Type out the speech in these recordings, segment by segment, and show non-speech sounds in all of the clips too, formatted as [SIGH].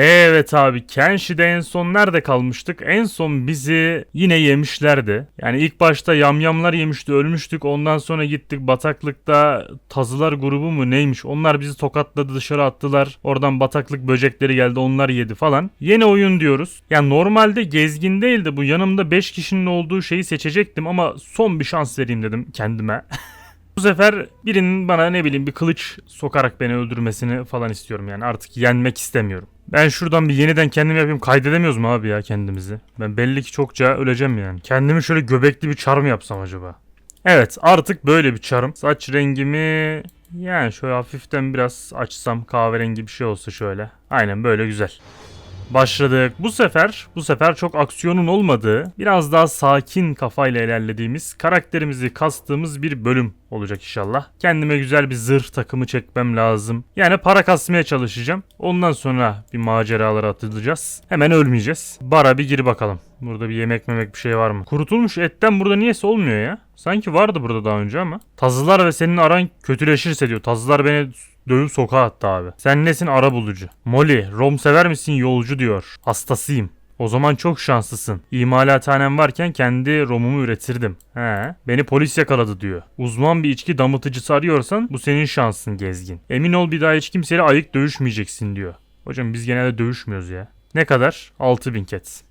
Evet abi Kenshi'de en son nerede kalmıştık? En son bizi yine yemişlerdi. Yani ilk başta yamyamlar yemişti ölmüştük. Ondan sonra gittik bataklıkta tazılar grubu mu neymiş? Onlar bizi tokatladı dışarı attılar. Oradan bataklık böcekleri geldi onlar yedi falan. Yeni oyun diyoruz. Yani normalde gezgin değildi bu yanımda 5 kişinin olduğu şeyi seçecektim ama son bir şans vereyim dedim kendime. [LAUGHS] Bu sefer birinin bana ne bileyim bir kılıç sokarak beni öldürmesini falan istiyorum yani artık yenmek istemiyorum. Ben şuradan bir yeniden kendim yapayım kaydedemiyoruz mu abi ya kendimizi? Ben belli ki çokça öleceğim yani. Kendimi şöyle göbekli bir çarm yapsam acaba? Evet artık böyle bir çarım. Saç rengimi yani şöyle hafiften biraz açsam kahverengi bir şey olsa şöyle. Aynen böyle güzel. Başladık. Bu sefer, bu sefer çok aksiyonun olmadığı, biraz daha sakin kafayla ilerlediğimiz, karakterimizi kastığımız bir bölüm olacak inşallah. Kendime güzel bir zırh takımı çekmem lazım. Yani para kasmaya çalışacağım. Ondan sonra bir maceralara atılacağız. Hemen ölmeyeceğiz. Bara bir gir bakalım. Burada bir yemek memek bir şey var mı? Kurutulmuş etten burada niyeyse olmuyor ya. Sanki vardı burada daha önce ama. Tazılar ve senin aran kötüleşirse diyor. Tazılar beni dövüp sokağa attı abi. Sen nesin ara bulucu? Molly, rom sever misin yolcu diyor. Hastasıyım. O zaman çok şanslısın. İmalathanem varken kendi romumu üretirdim. He, beni polis yakaladı diyor. Uzman bir içki damıtıcısı arıyorsan bu senin şansın gezgin. Emin ol bir daha hiç kimseyle ayık dövüşmeyeceksin diyor. Hocam biz genelde dövüşmüyoruz ya. Ne kadar? 6000 ket.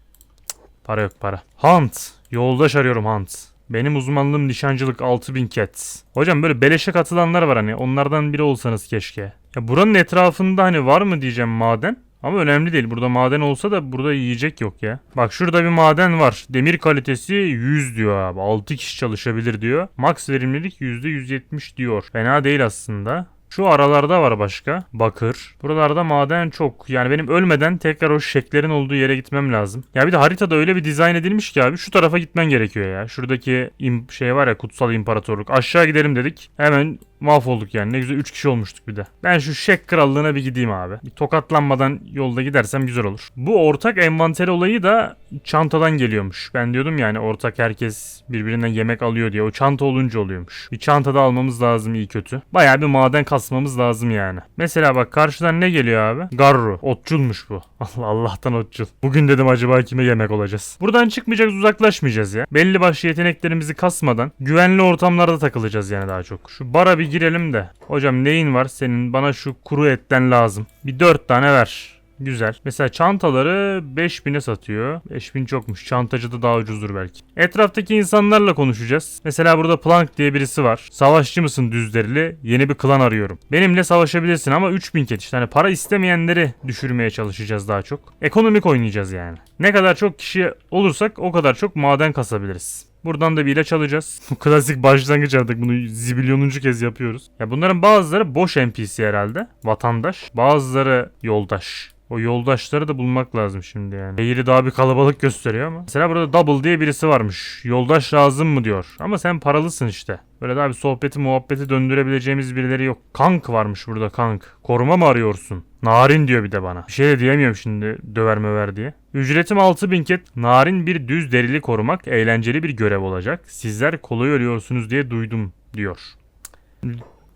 Para yok para. Hunt. Yoldaş arıyorum Hunt. Benim uzmanlığım nişancılık 6000 ket. Hocam böyle beleşe katılanlar var hani onlardan biri olsanız keşke. Ya buranın etrafında hani var mı diyeceğim maden? Ama önemli değil. Burada maden olsa da burada yiyecek yok ya. Bak şurada bir maden var. Demir kalitesi 100 diyor abi. 6 kişi çalışabilir diyor. Max verimlilik %170 diyor. Fena değil aslında. Şu aralarda var başka. Bakır. Buralarda maden çok. Yani benim ölmeden tekrar o şeklerin olduğu yere gitmem lazım. Ya bir de haritada öyle bir dizayn edilmiş ki abi şu tarafa gitmen gerekiyor ya. Şuradaki şey var ya kutsal imparatorluk. Aşağı gidelim dedik. Hemen mahvolduk yani. Ne güzel 3 kişi olmuştuk bir de. Ben şu şek krallığına bir gideyim abi. Bir tokatlanmadan yolda gidersem güzel olur. Bu ortak envanter olayı da çantadan geliyormuş. Ben diyordum yani ortak herkes birbirinden yemek alıyor diye. O çanta olunca oluyormuş. Bir çantada almamız lazım iyi kötü. Bayağı bir maden kasmamız lazım yani. Mesela bak karşıdan ne geliyor abi? Garru. Otçulmuş bu. [LAUGHS] Allah Allah'tan otçul. Bugün dedim acaba kime yemek olacağız. Buradan çıkmayacağız uzaklaşmayacağız ya. Belli başlı yeteneklerimizi kasmadan güvenli ortamlarda takılacağız yani daha çok. Şu bara bir girelim de. Hocam neyin var senin? Bana şu kuru etten lazım. Bir dört tane ver. Güzel. Mesela çantaları 5000'e satıyor. 5000 çokmuş. Çantacıda daha ucuzdur belki. Etraftaki insanlarla konuşacağız. Mesela burada Plank diye birisi var. Savaşçı mısın düzderili? Yeni bir klan arıyorum. Benimle savaşabilirsin ama 3000 ket işte. Hani para istemeyenleri düşürmeye çalışacağız daha çok. Ekonomik oynayacağız yani. Ne kadar çok kişi olursak o kadar çok maden kasabiliriz. Buradan da bir ilaç alacağız. [LAUGHS] Klasik başlangıç artık bunu zibilyonuncu kez yapıyoruz. Ya bunların bazıları boş NPC herhalde. Vatandaş. Bazıları yoldaş. O yoldaşları da bulmak lazım şimdi yani. Eğri daha bir kalabalık gösteriyor ama. Mesela burada Double diye birisi varmış. Yoldaş lazım mı diyor. Ama sen paralısın işte. Böyle daha bir sohbeti muhabbeti döndürebileceğimiz birileri yok. Kank varmış burada kank. Koruma mı arıyorsun? Narin diyor bir de bana. Bir şey de diyemiyorum şimdi döver möver diye. Ücretim 6000 ket. Narin bir düz derili korumak eğlenceli bir görev olacak. Sizler kolay ölüyorsunuz diye duydum diyor.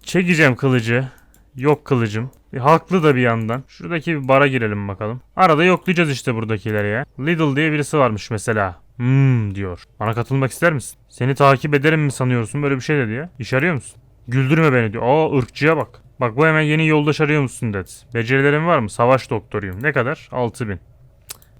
Çekeceğim kılıcı. Yok kılıcım. E, haklı da bir yandan. Şuradaki bir bara girelim bakalım. Arada yoklayacağız işte buradakileri ya. Lidl diye birisi varmış mesela. Hmm diyor. Bana katılmak ister misin? Seni takip ederim mi sanıyorsun? Böyle bir şey dedi ya. İş arıyor musun? Güldürme beni diyor. Aa ırkçıya bak. Bak bu hemen yeni yoldaş arıyor musun dedi. Becerilerin var mı? Savaş doktoruyum. Ne kadar? 6000.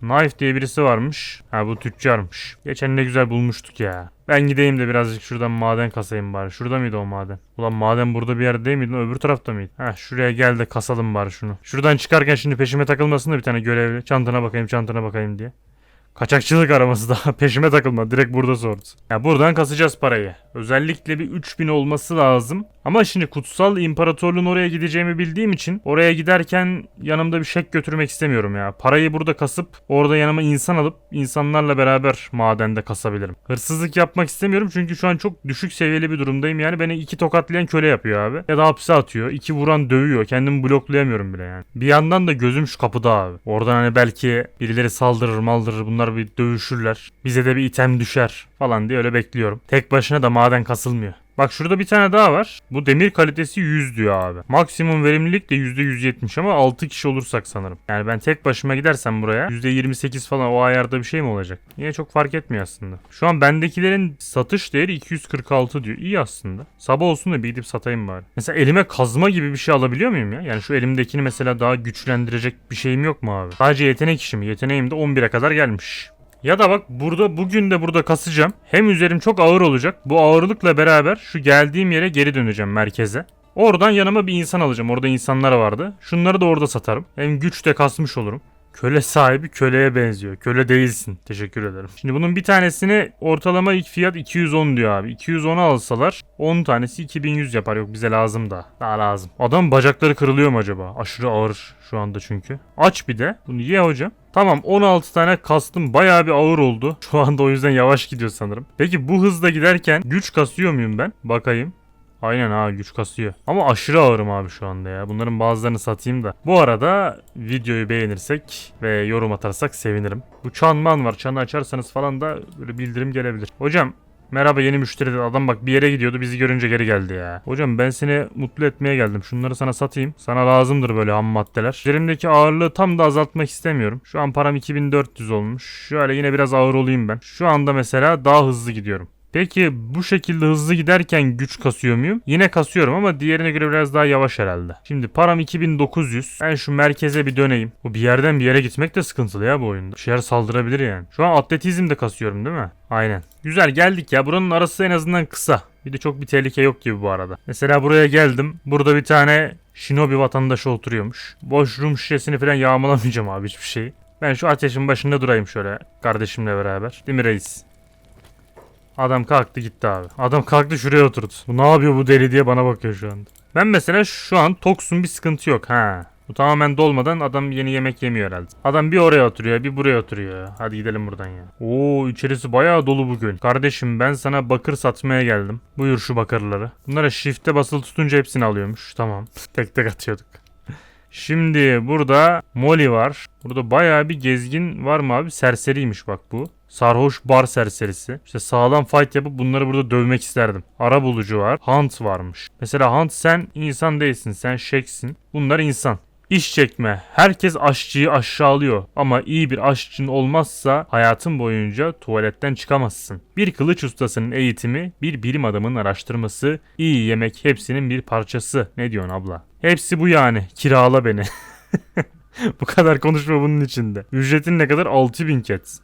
Knife diye birisi varmış. Ha bu tüccarmış. Geçen ne güzel bulmuştuk ya. Ben gideyim de birazcık şuradan maden kasayım bari. Şurada mıydı o maden? Ulan maden burada bir yerde değil miydi? Öbür tarafta mıydı? Ha şuraya gel de kasalım bari şunu. Şuradan çıkarken şimdi peşime takılmasın da bir tane görevli. Çantana bakayım çantana bakayım diye. Kaçakçılık araması daha [LAUGHS] peşime takılma direkt burada sordu. Ya buradan kasacağız parayı. Özellikle bir 3000 olması lazım. Ama şimdi kutsal imparatorluğun oraya gideceğimi bildiğim için oraya giderken yanımda bir şek götürmek istemiyorum ya. Parayı burada kasıp orada yanıma insan alıp insanlarla beraber madende kasabilirim. Hırsızlık yapmak istemiyorum çünkü şu an çok düşük seviyeli bir durumdayım yani. Beni iki tokatlayan köle yapıyor abi. Ya da hapse atıyor. iki vuran dövüyor. Kendimi bloklayamıyorum bile yani. Bir yandan da gözüm şu kapıda abi. Oradan hani belki birileri saldırır maldırır bunlar bir dövüşürler. Bize de bir item düşer falan diye öyle bekliyorum. Tek başına da maden kasılmıyor. Bak şurada bir tane daha var. Bu demir kalitesi 100 diyor abi. Maksimum verimlilik de %170 ama 6 kişi olursak sanırım. Yani ben tek başıma gidersem buraya %28 falan o ayarda bir şey mi olacak? Yine çok fark etmiyor aslında. Şu an bendekilerin satış değeri 246 diyor. İyi aslında. Sabah olsun da bir gidip satayım bari. Mesela elime kazma gibi bir şey alabiliyor muyum ya? Yani şu elimdekini mesela daha güçlendirecek bir şeyim yok mu abi? Sadece yetenek işi mi? Yeteneğim de 11'e kadar gelmiş. Ya da bak burada bugün de burada kasacağım. Hem üzerim çok ağır olacak. Bu ağırlıkla beraber şu geldiğim yere geri döneceğim merkeze. Oradan yanıma bir insan alacağım. Orada insanlar vardı. Şunları da orada satarım. Hem güç de kasmış olurum. Köle sahibi köleye benziyor. Köle değilsin. Teşekkür ederim. Şimdi bunun bir tanesini ortalama fiyat 210 diyor abi. 210'u alsalar 10 tanesi 2100 yapar. Yok bize lazım da. Daha lazım. Adam bacakları kırılıyor mu acaba? Aşırı ağır şu anda çünkü. Aç bir de. Bunu ye hocam. Tamam 16 tane kastım bayağı bir ağır oldu. [LAUGHS] Şu anda o yüzden yavaş gidiyor sanırım. Peki bu hızla giderken güç kasıyor muyum ben? Bakayım. Aynen ha güç kasıyor. Ama aşırı ağırım abi şu anda ya. Bunların bazılarını satayım da. Bu arada videoyu beğenirsek ve yorum atarsak sevinirim. Bu çanman var. Çanı açarsanız falan da böyle bildirim gelebilir. Hocam Merhaba yeni müşteri dedi. Adam bak bir yere gidiyordu bizi görünce geri geldi ya. Hocam ben seni mutlu etmeye geldim. Şunları sana satayım. Sana lazımdır böyle ham maddeler. Üzerimdeki ağırlığı tam da azaltmak istemiyorum. Şu an param 2400 olmuş. Şöyle yine biraz ağır olayım ben. Şu anda mesela daha hızlı gidiyorum. Peki bu şekilde hızlı giderken güç kasıyor muyum? Yine kasıyorum ama diğerine göre biraz daha yavaş herhalde. Şimdi param 2900. Ben şu merkeze bir döneyim. Bu bir yerden bir yere gitmek de sıkıntılı ya bu oyunda. Bir şeyler saldırabilir yani. Şu an atletizm de kasıyorum değil mi? Aynen. Güzel geldik ya. Buranın arası en azından kısa. Bir de çok bir tehlike yok gibi bu arada. Mesela buraya geldim. Burada bir tane Shinobi vatandaşı oturuyormuş. Boş rum şişesini falan yağmalamayacağım abi hiçbir şeyi. Ben şu ateşin başında durayım şöyle kardeşimle beraber. Değil mi reis? Adam kalktı gitti abi. Adam kalktı şuraya oturdu. Bu ne yapıyor bu deli diye bana bakıyor şu anda. Ben mesela şu an toksun bir sıkıntı yok ha. Bu tamamen dolmadan adam yeni yemek yemiyor herhalde. Adam bir oraya oturuyor bir buraya oturuyor. Hadi gidelim buradan ya. Oo içerisi bayağı dolu bugün. Kardeşim ben sana bakır satmaya geldim. Buyur şu bakırları. Bunlara shift'e basılı tutunca hepsini alıyormuş. Tamam. [LAUGHS] tek tek atıyorduk. Şimdi burada Molly var. Burada bayağı bir gezgin var mı abi? Serseriymiş bak bu. Sarhoş bar serserisi. İşte sağlam fight yapıp bunları burada dövmek isterdim. Ara bulucu var. Hunt varmış. Mesela Hunt sen insan değilsin. Sen Shakes'in. Bunlar insan. İş çekme. Herkes aşçıyı aşağılıyor. Ama iyi bir aşçın olmazsa hayatın boyunca tuvaletten çıkamazsın. Bir kılıç ustasının eğitimi, bir bilim adamının araştırması, iyi yemek hepsinin bir parçası. Ne diyorsun abla? Hepsi bu yani. Kirala beni. [LAUGHS] bu kadar konuşma bunun içinde. Ücretin ne kadar? 6000 ket.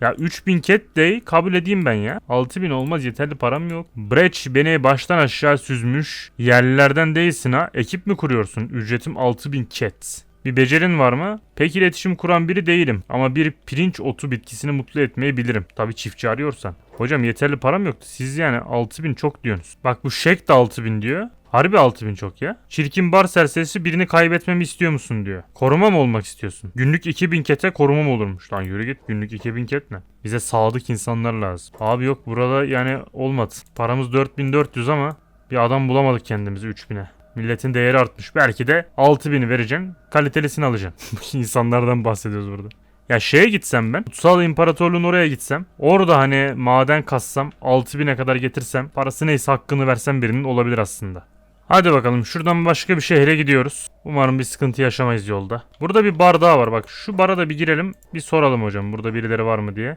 Ya 3000 ket de kabul edeyim ben ya. 6000 olmaz yeterli param yok. Breach beni baştan aşağı süzmüş. Yerlilerden değilsin ha. Ekip mi kuruyorsun? Ücretim 6000 ket. Bir becerin var mı? Pek iletişim kuran biri değilim. Ama bir pirinç otu bitkisini mutlu etmeyi bilirim. Tabi çiftçi arıyorsan. Hocam yeterli param yoktu. Siz yani 6000 çok diyorsunuz. Bak bu Şek de 6000 diyor. Harbi 6000 çok ya. Çirkin bar serserisi birini kaybetmemi istiyor musun diyor. Koruma mı olmak istiyorsun? Günlük 2000 kete koruma mı olurmuş? Lan yürü git günlük 2000 ket ne? Bize sadık insanlar lazım. Abi yok burada yani olmadı. Paramız 4400 ama bir adam bulamadık kendimizi 3000'e. Milletin değeri artmış. Belki de 6000'i vereceksin. Kalitelisini alacaksın. [LAUGHS] İnsanlardan bahsediyoruz burada. Ya şeye gitsem ben. Kutsal İmparatorluğun oraya gitsem. Orada hani maden kassam 6000'e kadar getirsem. Parası neyse hakkını versem birinin olabilir aslında. Hadi bakalım şuradan başka bir şehre gidiyoruz. Umarım bir sıkıntı yaşamayız yolda. Burada bir bar daha var bak. Şu bara da bir girelim. Bir soralım hocam burada birileri var mı diye.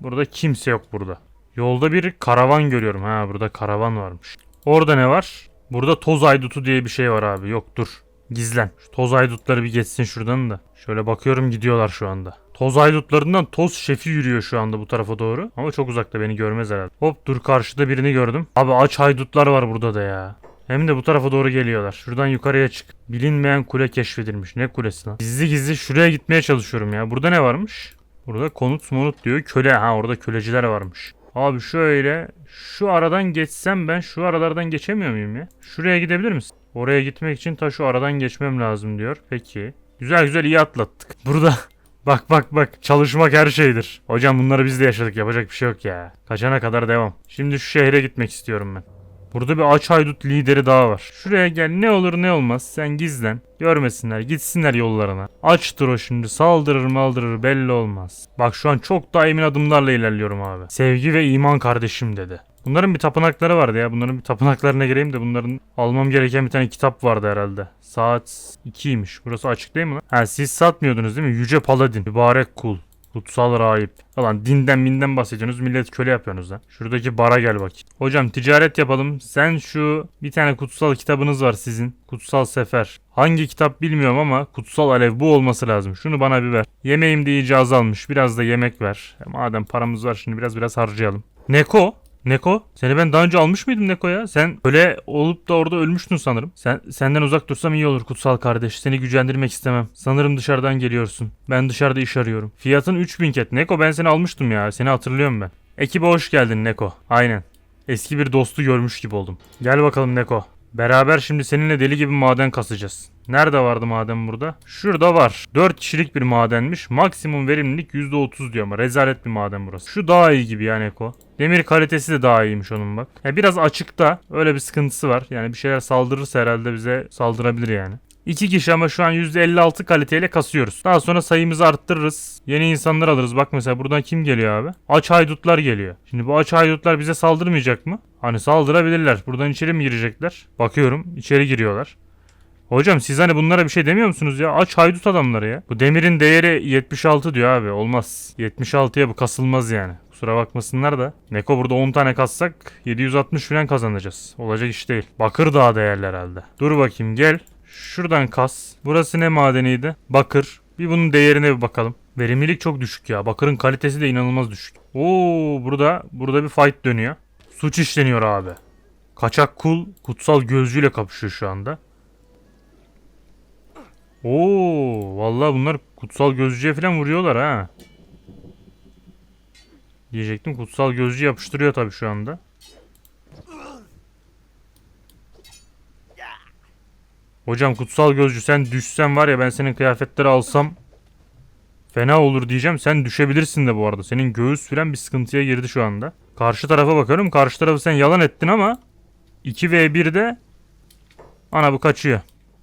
Burada kimse yok burada. Yolda bir karavan görüyorum. Ha burada karavan varmış. Orada ne var? Burada toz aydutu diye bir şey var abi. Yok dur. Gizlen. Şu toz aydutları bir geçsin şuradan da. Şöyle bakıyorum gidiyorlar şu anda. Toz aydutlarından toz şefi yürüyor şu anda bu tarafa doğru. Ama çok uzakta beni görmez herhalde. Hop dur karşıda birini gördüm. Abi aç haydutlar var burada da ya. Hem de bu tarafa doğru geliyorlar. Şuradan yukarıya çık. Bilinmeyen kule keşfedilmiş. Ne kulesi lan? Gizli gizli şuraya gitmeye çalışıyorum ya. Burada ne varmış? Burada konut monut diyor. Köle. Ha orada köleciler varmış. Abi şöyle şu aradan geçsem ben şu aralardan geçemiyor muyum ya? Şuraya gidebilir misin? Oraya gitmek için ta şu aradan geçmem lazım diyor. Peki. Güzel güzel iyi atlattık. Burada [LAUGHS] Bak bak bak çalışmak her şeydir. Hocam bunları biz de yaşadık yapacak bir şey yok ya. Kaçana kadar devam. Şimdi şu şehre gitmek istiyorum ben. Burada bir aç haydut lideri daha var. Şuraya gel ne olur ne olmaz sen gizlen. Görmesinler gitsinler yollarına. Açtır o şimdi saldırır maldırır belli olmaz. Bak şu an çok daha emin adımlarla ilerliyorum abi. Sevgi ve iman kardeşim dedi. Bunların bir tapınakları vardı ya. Bunların bir tapınaklarına gireyim de bunların almam gereken bir tane kitap vardı herhalde. Saat 2'ymiş. Burası açık değil mi lan? Ha siz satmıyordunuz değil mi? Yüce Paladin. Mübarek kul. Kutsal rahip. Ulan dinden minden bahsediyorsunuz. Millet köle yapıyorsunuz lan. Şuradaki bara gel bak. Hocam ticaret yapalım. Sen şu bir tane kutsal kitabınız var sizin. Kutsal Sefer. Hangi kitap bilmiyorum ama Kutsal Alev bu olması lazım. Şunu bana bir ver. Yemeğim de iyice azalmış. Biraz da yemek ver. E, madem paramız var şimdi biraz biraz harcayalım. Neko? Neko? Seni ben daha önce almış mıydım Neko ya? Sen öyle olup da orada ölmüştün sanırım. Sen senden uzak dursam iyi olur kutsal kardeş. Seni gücendirmek istemem. Sanırım dışarıdan geliyorsun. Ben dışarıda iş arıyorum. Fiyatın 3000 ket. Neko ben seni almıştım ya. Seni hatırlıyorum ben. Ekibe hoş geldin Neko. Aynen. Eski bir dostu görmüş gibi oldum. Gel bakalım Neko. Beraber şimdi seninle deli gibi maden kasacağız. Nerede vardı maden burada? Şurada var. 4 kişilik bir madenmiş. Maksimum verimlilik %30 diyor ama rezalet bir maden burası. Şu daha iyi gibi yani Eko. Demir kalitesi de daha iyiymiş onun bak. Ya biraz açıkta öyle bir sıkıntısı var. Yani bir şeyler saldırırsa herhalde bize saldırabilir yani. İki kişi ama şu an %56 kaliteyle kasıyoruz. Daha sonra sayımızı arttırırız. Yeni insanlar alırız. Bak mesela buradan kim geliyor abi? Aç haydutlar geliyor. Şimdi bu aç haydutlar bize saldırmayacak mı? Hani saldırabilirler. Buradan içeri mi girecekler? Bakıyorum içeri giriyorlar. Hocam siz hani bunlara bir şey demiyor musunuz ya? Aç haydut adamları ya. Bu demirin değeri 76 diyor abi. Olmaz. 76'ya bu kasılmaz yani. Kusura bakmasınlar da. Neko burada 10 tane kassak 760 falan kazanacağız. Olacak iş değil. Bakır daha değerli herhalde. Dur bakayım gel. Şuradan kas. Burası ne madeniydi? Bakır. Bir bunun değerine bir bakalım. Verimlilik çok düşük ya. Bakırın kalitesi de inanılmaz düşük. Oo burada burada bir fight dönüyor. Suç işleniyor abi. Kaçak kul kutsal gözcüyle kapışıyor şu anda. Oo, vallahi bunlar kutsal gözcüye falan vuruyorlar ha. Diyecektim kutsal gözcü yapıştırıyor tabii şu anda. Hocam kutsal gözcü sen düşsen var ya ben senin kıyafetleri alsam fena olur diyeceğim. Sen düşebilirsin de bu arada. Senin göğüs falan bir sıkıntıya girdi şu anda. Karşı tarafa bakıyorum. Karşı tarafı sen yalan ettin ama 2v1'de ana bu kaçıyor.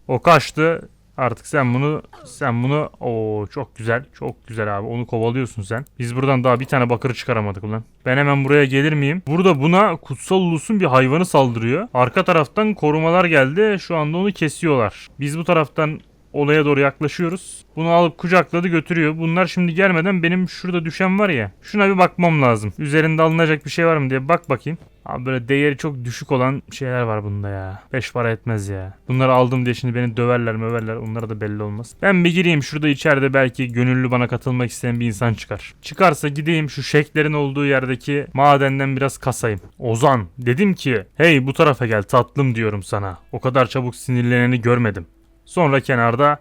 O kaçtı. Artık sen bunu sen bunu o çok güzel çok güzel abi onu kovalıyorsun sen. Biz buradan daha bir tane bakırı çıkaramadık ulan. Ben hemen buraya gelir miyim? Burada buna kutsal ulusun bir hayvanı saldırıyor. Arka taraftan korumalar geldi. Şu anda onu kesiyorlar. Biz bu taraftan olaya doğru yaklaşıyoruz. Bunu alıp kucakladı götürüyor. Bunlar şimdi gelmeden benim şurada düşen var ya. Şuna bir bakmam lazım. Üzerinde alınacak bir şey var mı diye bak bakayım. Abi böyle değeri çok düşük olan şeyler var bunda ya. Beş para etmez ya. Bunları aldım diye şimdi beni döverler möverler. Onlara da belli olmaz. Ben bir gireyim şurada içeride belki gönüllü bana katılmak isteyen bir insan çıkar. Çıkarsa gideyim şu şeklerin olduğu yerdeki madenden biraz kasayım. Ozan dedim ki hey bu tarafa gel tatlım diyorum sana. O kadar çabuk sinirleneni görmedim. Sonra kenarda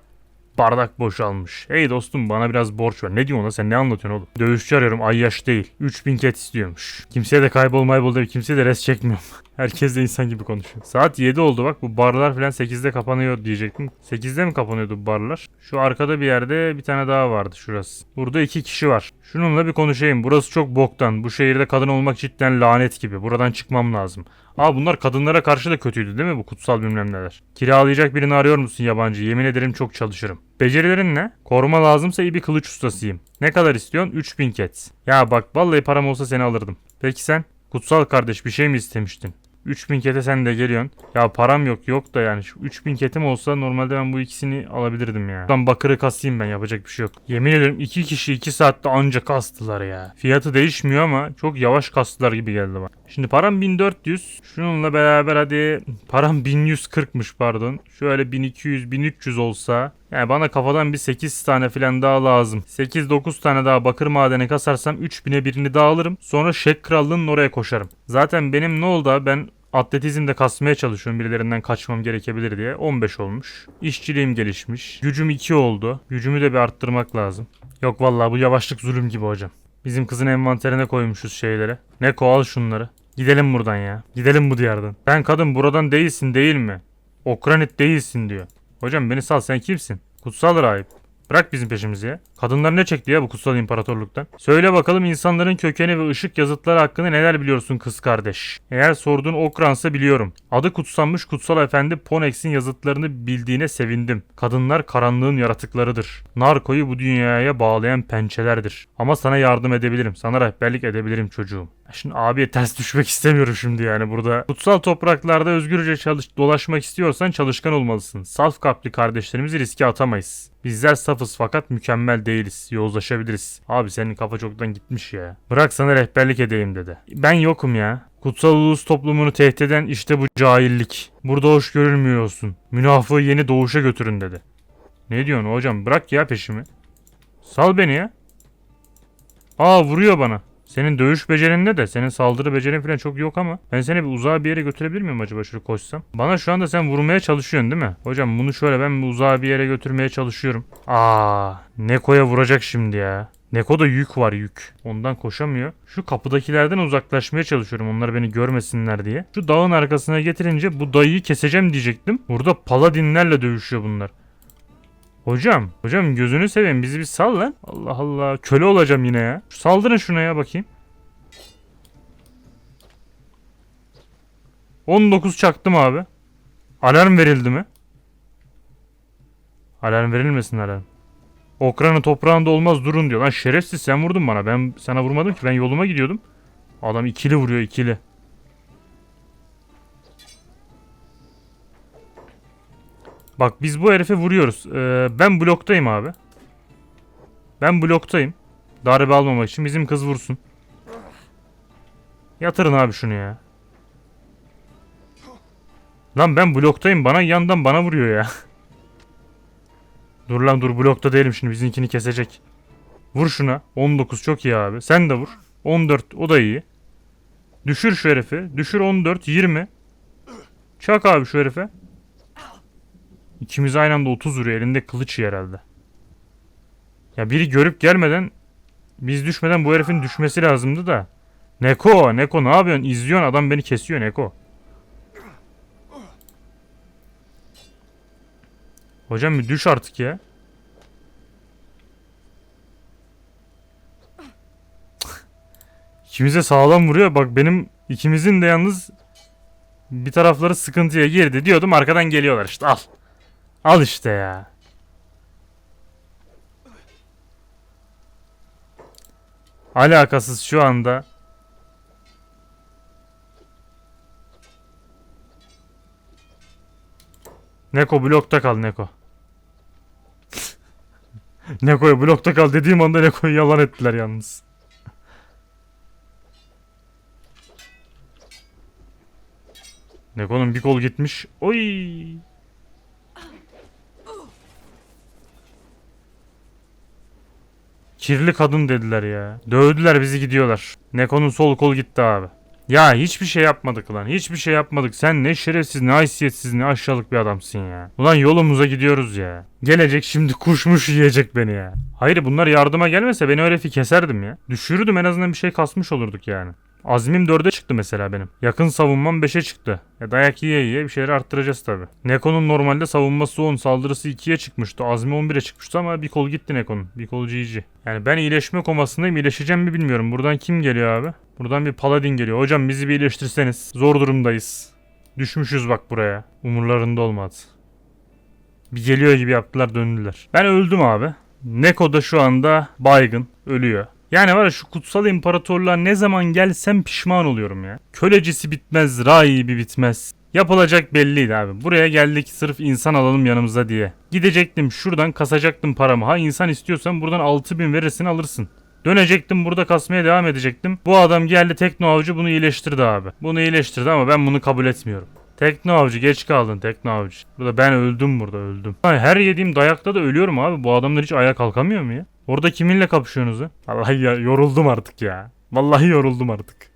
bardak boşalmış. Hey dostum bana biraz borç ver. Ne diyorsun lan sen ne anlatıyorsun oğlum? Dövüşçü arıyorum ayyaş değil. 3000 ket istiyormuş. Kimseye de kaybol maybol değil. Kimseye de res çekmiyorum. Herkes de insan gibi konuşuyor. Saat 7 oldu bak bu barlar falan 8'de kapanıyor diyecektim. 8'de mi kapanıyordu bu barlar? Şu arkada bir yerde bir tane daha vardı şurası. Burada iki kişi var. Şununla bir konuşayım. Burası çok boktan. Bu şehirde kadın olmak cidden lanet gibi. Buradan çıkmam lazım. Aa bunlar kadınlara karşı da kötüydü değil mi bu kutsal bilmem neler. Kiralayacak birini arıyor musun yabancı? Yemin ederim çok çalışırım. Becerilerin ne? Koruma lazımsa iyi bir kılıç ustasıyım. Ne kadar istiyorsun? 3000 ket. Ya bak vallahi param olsa seni alırdım. Peki sen? Kutsal kardeş bir şey mi istemiştin? 3000 kete sen de geliyorsun. Ya param yok yok da yani şu 3000 ketim olsa normalde ben bu ikisini alabilirdim ya. Buradan bakırı kasayım ben yapacak bir şey yok. Yemin ederim iki kişi 2 saatte anca kastılar ya. Fiyatı değişmiyor ama çok yavaş kastılar gibi geldi bana. Şimdi param 1400. Şununla beraber hadi param 1140'mış pardon. Şöyle 1200 1300 olsa yani bana kafadan bir 8 tane falan daha lazım. 8-9 tane daha bakır madeni kasarsam 3000'e birini daha alırım. Sonra Şek Krallığı'nın oraya koşarım. Zaten benim ne oldu abi? ben atletizmde kasmaya çalışıyorum birilerinden kaçmam gerekebilir diye. 15 olmuş. İşçiliğim gelişmiş. Gücüm 2 oldu. Gücümü de bir arttırmak lazım. Yok vallahi bu yavaşlık zulüm gibi hocam. Bizim kızın envanterine koymuşuz şeyleri. Ne koal şunları. Gidelim buradan ya. Gidelim bu diyardan. Sen kadın buradan değilsin değil mi? Okranit değilsin diyor. Hocam beni sal sen kimsin? Kutsal rahip. Bırak bizim peşimizi ya. Kadınlar ne çekti ya bu kutsal imparatorluktan? Söyle bakalım insanların kökeni ve ışık yazıtları hakkında neler biliyorsun kız kardeş? Eğer sorduğun Okran'sa biliyorum. Adı kutsanmış kutsal efendi Ponex'in yazıtlarını bildiğine sevindim. Kadınlar karanlığın yaratıklarıdır. Narko'yu bu dünyaya bağlayan pençelerdir. Ama sana yardım edebilirim. Sana rehberlik edebilirim çocuğum. Şimdi abiye ters düşmek istemiyorum şimdi yani burada. Kutsal topraklarda özgürce çalış dolaşmak istiyorsan çalışkan olmalısın. Saf kalpli kardeşlerimizi riske atamayız. Bizler safız fakat mükemmel değiliz. Yozlaşabiliriz. Abi senin kafa çoktan gitmiş ya. Bırak sana rehberlik edeyim dedi. Ben yokum ya. Kutsal ulus toplumunu tehdit eden işte bu cahillik. Burada hoş görülmüyorsun. Münafığı yeni doğuşa götürün dedi. Ne diyorsun hocam? Bırak ya peşimi. Sal beni ya. Aa vuruyor bana. Senin dövüş becerinde de senin saldırı becerin falan çok yok ama ben seni bir uzağa bir yere götürebilir miyim acaba şöyle koşsam? Bana şu anda sen vurmaya çalışıyorsun değil mi? Hocam bunu şöyle ben bir uzağa bir yere götürmeye çalışıyorum. Aa, Neko'ya vuracak şimdi ya. Neko'da yük var yük. Ondan koşamıyor. Şu kapıdakilerden uzaklaşmaya çalışıyorum onlar beni görmesinler diye. Şu dağın arkasına getirince bu dayıyı keseceğim diyecektim. Burada paladinlerle dövüşüyor bunlar. Hocam, hocam gözünü seveyim bizi bir sal lan. Allah Allah köle olacağım yine ya. Saldırın şuna ya bakayım. 19 çaktım abi. Alarm verildi mi? Alarm verilmesin alarm. Okranın toprağında olmaz durun diyor. Lan şerefsiz sen vurdun bana. Ben sana vurmadım ki ben yoluma gidiyordum. Adam ikili vuruyor ikili. Bak biz bu herife vuruyoruz. Ee, ben bloktayım abi. Ben bloktayım. Darbe almamak için bizim kız vursun. Yatırın abi şunu ya. Lan ben bloktayım. Bana yandan bana vuruyor ya. [LAUGHS] dur lan dur blokta değilim şimdi bizimkini kesecek. Vur şuna. 19 çok iyi abi. Sen de vur. 14 o da iyi. Düşür şu herifi. Düşür 14 20. Çak abi şu herife. İkimiz aynı anda 30 vuruyor. Elinde kılıç herhalde. Ya biri görüp gelmeden biz düşmeden bu herifin düşmesi lazımdı da. Neko, Neko ne yapıyorsun? İzliyorsun adam beni kesiyor Neko. Hocam bir düş artık ya. İkimize sağlam vuruyor. Bak benim ikimizin de yalnız bir tarafları sıkıntıya girdi diyordum. Arkadan geliyorlar işte al. Al işte ya. Alakasız şu anda. Neko blokta kal Neko. [LAUGHS] Neko'ya blokta kal dediğim anda Neko'yu yalan ettiler yalnız. Neko'nun bir kol gitmiş. Oy. Kirli kadın dediler ya. Dövdüler bizi gidiyorlar. Neko'nun sol kol gitti abi. Ya hiçbir şey yapmadık lan. Hiçbir şey yapmadık. Sen ne şerefsiz, ne haysiyetsiz, ne aşağılık bir adamsın ya. Ulan yolumuza gidiyoruz ya. Gelecek şimdi kuşmuş yiyecek beni ya. Hayır bunlar yardıma gelmese beni öyle keserdim ya. Düşürürdüm en azından bir şey kasmış olurduk yani. Azmim 4'e çıktı mesela benim. Yakın savunmam 5'e çıktı. E dayak yiye yiye bir şeyler arttıracağız tabi. Neko'nun normalde savunması 10, saldırısı 2'ye çıkmıştı. Azmi 11'e çıkmıştı ama bir kol gitti Neko'nun. Bir kol GG. Yani ben iyileşme komasındayım. İyileşeceğim mi bilmiyorum. Buradan kim geliyor abi? Buradan bir paladin geliyor. Hocam bizi bir iyileştirseniz. Zor durumdayız. Düşmüşüz bak buraya. Umurlarında olmadı. Bir geliyor gibi yaptılar döndüler. Ben öldüm abi. Neko da şu anda baygın. Ölüyor. Yani var ya şu kutsal imparatorluğa ne zaman gelsem pişman oluyorum ya. Kölecisi bitmez, rahibi bitmez. Yapılacak belliydi abi. Buraya geldik sırf insan alalım yanımıza diye. Gidecektim şuradan kasacaktım paramı. Ha insan istiyorsan buradan 6000 verirsin alırsın. Dönecektim burada kasmaya devam edecektim. Bu adam geldi tekno avcı bunu iyileştirdi abi. Bunu iyileştirdi ama ben bunu kabul etmiyorum. Tekno avcı geç kaldın tekno avcı. Burada ben öldüm burada öldüm. Her yediğim dayakta da ölüyorum abi. Bu adamlar hiç ayağa kalkamıyor mu ya? Orada kiminle kapışıyorsunuz? Vallahi ya, yoruldum artık ya. Vallahi yoruldum artık.